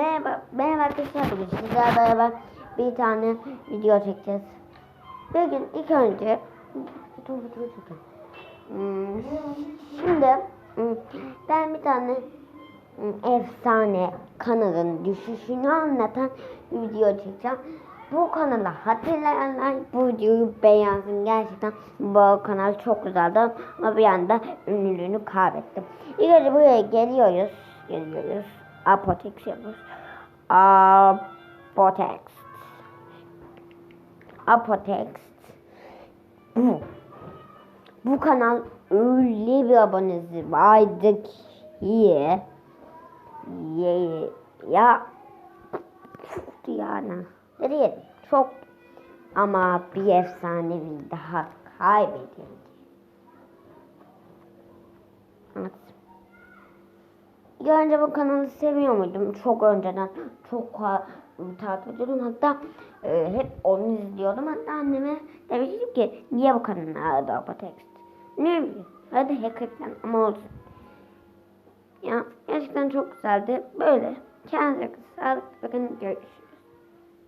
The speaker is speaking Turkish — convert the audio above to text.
Merhaba, merhaba arkadaşlar bugün sizlerle beraber bir tane video çekeceğiz. Bugün ilk önce. Hmm, Şimdi hmm, ben bir tane hmm, efsane kanalın düşüşünü anlatan bir video çekeceğim. Bu kanalı hatırlayanlar bu videoyu beğensin. Gerçekten bu kanal çok güzeldi ama bir anda ünlülüğünü kaybettim. İlk önce buraya geliyoruz. Geliyoruz. Apotex yapıyoruz. Apotex. Apotex. Bu. Bu kanal öyle bir abonesi vardı ki ye, ya yani ne diyelim çok ama bir efsanevi daha kaybedildi. Evet. İlk önce bu kanalı seviyor muydum? Çok önceden çok takip ediyordum. Hatta e, hep onu izliyordum. Hatta anneme demiştim ki niye bu kanalın adı Apotext? Ne bileyim. Hadi hakikaten ama olsun. Ya gerçekten çok güzeldi. Böyle. Kendinize sağlık. Bakın görüşürüz.